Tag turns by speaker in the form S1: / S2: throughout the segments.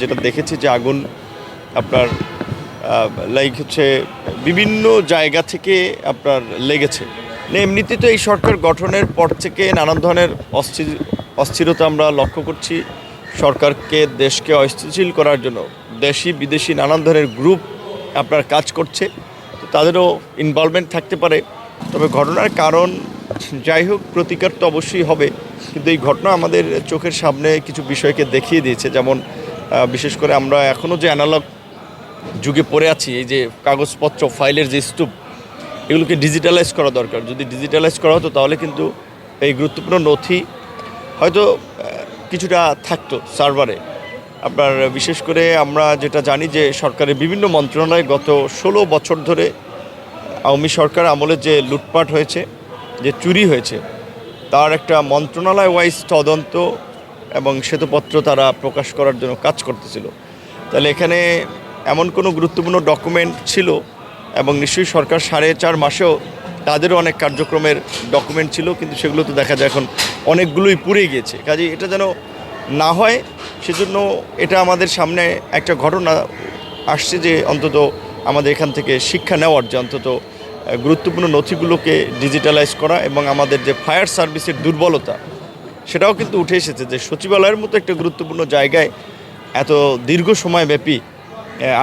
S1: যেটা দেখেছি যে আগুন আপনার লাইক হচ্ছে বিভিন্ন জায়গা থেকে আপনার লেগেছে। এমনিতে তো এই সরকার গঠনের পর থেকে নানান ধরনের অস্থির, অস্থিরতা আমরা লক্ষ্য করছি। সরকারকে, দেশকে অস্থিতিশীল করার জন্য। দেশি, বিদেশি নানান ধরনের গ্রুপ আপনার কাজ করছে। তো তাদেরও ইনভলভমেন্ট থাকতে পারে। তবে ঘটনার কারণ যাই হোক, প্রতিকার তো অবশ্যই হবে। কিন্তু এই ঘটনা আমাদের চোখের সামনে কিছু বিষয়কে দেখিয়ে দিয়েছে। যেমন বিশেষ করে আমরা এখনও যে অ্যানালগ যুগে পড়ে আছি, এই যে কাগজপত্র, ফাইলের যে স্তূপ, এগুলোকে ডিজিটালাইজ করা দরকার। যদি ডিজিটালাইজ করা হতো তাহলে কিন্তু এই গুরুত্বপূর্ণ নথি হয়তো কিছুটা থাকতো সার্ভারে। আপনার বিশেষ করে আমরা যেটা জানি যে সরকারের বিভিন্ন মন্ত্রণালয় গত ষোলো বছর ধরে আওয়ামী সরকার আমলে যে লুটপাট হয়েছে, যে চুরি হয়েছে, তার একটা মন্ত্রণালয় ওয়াইজ তদন্ত এবং সেতুপত্র তারা প্রকাশ করার জন্য কাজ করতেছিল। তাহলে এখানে এমন কোনো গুরুত্বপূর্ণ ডকুমেন্ট ছিল এবং নিশ্চয়ই সরকার সাড়ে চার মাসেও তাদেরও অনেক কার্যক্রমের ডকুমেন্ট ছিল, কিন্তু সেগুলো তো দেখা যায় এখন অনেকগুলোই পুড়ে গিয়েছে। কাজে এটা যেন না হয়, সেজন্য এটা আমাদের সামনে একটা ঘটনা আসছে যে অন্তত আমাদের এখান থেকে শিক্ষা নেওয়ার যে অন্তত গুরুত্বপূর্ণ নথিগুলোকে ডিজিটালাইজ করা এবং আমাদের যে ফায়ার সার্ভিসের দুর্বলতা সেটাও কিন্তু উঠে এসেছে যে সচিবালয়ের মতো একটা গুরুত্বপূর্ণ জায়গায় এত দীর্ঘ সময় ব্যাপী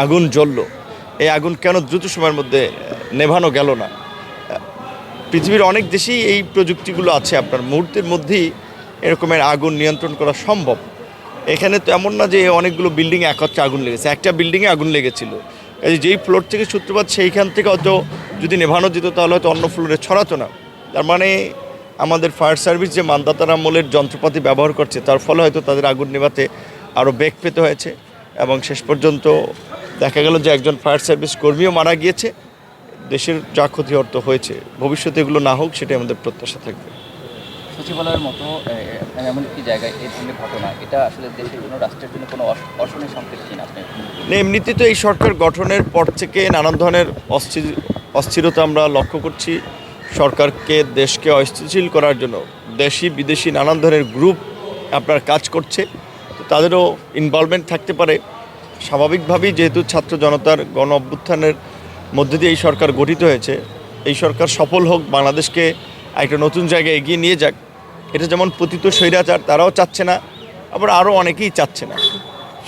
S1: আগুন জ্বলল। এই আগুন কেন দ্রুত সময়ের মধ্যে নেভানো গেল না? পৃথিবীর অনেক দেশেই এই প্রযুক্তিগুলো আছে। আপনার মুহূর্তের মধ্যেই এরকমের আগুন নিয়ন্ত্রণ করা সম্ভব। এখানে তো এমন না যে অনেকগুলো বিল্ডিংয়ে একত্রে আগুন লেগেছে। একটা বিল্ডিংয়ে আগুন লেগেছিল। এই যেই ফ্লোর থেকে সূত্রপাত সেইখান থেকে হয়তো যদি নেভানো যেত তাহলে হয়তো অন্য ফ্লোরে ছড়াতো না। তার মানে আমাদের ফায়ার সার্ভিস যে মানদাতার আমলের যন্ত্রপাতি ব্যবহার করছে তার ফলে হয়তো তাদের আগুন নেভাতে আরও বেগ পেতে হয়েছে এবং শেষ পর্যন্ত দেখা গেল যে একজন ফায়ার সার্ভিস কর্মীও মারা গিয়েছে। দেশের যা ক্ষতি অর্থ হয়েছে। ভবিষ্যতে এগুলো না হোক সেটাই আমাদের প্রত্যাশা থাকবে।
S2: সচিবালয়ের মতো এমন একটি জায়গায় এই ধরনের ঘটনা এটা আসলে দেশের জন্য রাষ্ট্রের জন্য কোনো অস- সংকেত কিনা আপনি?
S1: এমনিতে তো এই সরকার গঠনের পর থেকে নানান ধরনের অস্থির অস্থিরতা আমরা লক্ষ্য করছি। সরকারকে, দেশকে অস্থিতিশীল করার জন্য দেশি, বিদেশি নানান ধরনের গ্রুপ আপনার কাজ করছে। তাদেরও ইনভলভমেন্ট থাকতে পারে। স্বাভাবিকভাবেই যেহেতু ছাত্র জনতার গণ অভ্যুত্থানের মধ্যে দিয়ে এই সরকার গঠিত হয়েছে, এই সরকার সফল হোক, বাংলাদেশকে একটা নতুন জায়গায় এগিয়ে নিয়ে যাক, এটা যেমন পতিত স্বৈরাচার তারাও চাচ্ছে না, আবার আরও অনেকেই চাচ্ছে না।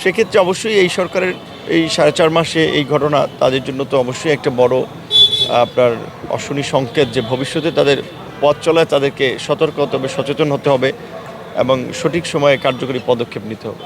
S1: সেক্ষেত্রে অবশ্যই এই সরকারের এই সাড়ে চার মাসে এই ঘটনা তাদের জন্য তো অবশ্যই একটা বড় আপনার অশনি সংকেত যে ভবিষ্যতে তাদের পথ চলায় তাদেরকে সতর্ক হতে হবে, সচেতন হতে হবে এবং সঠিক সময়ে কার্যকরী পদক্ষেপ নিতে হবে।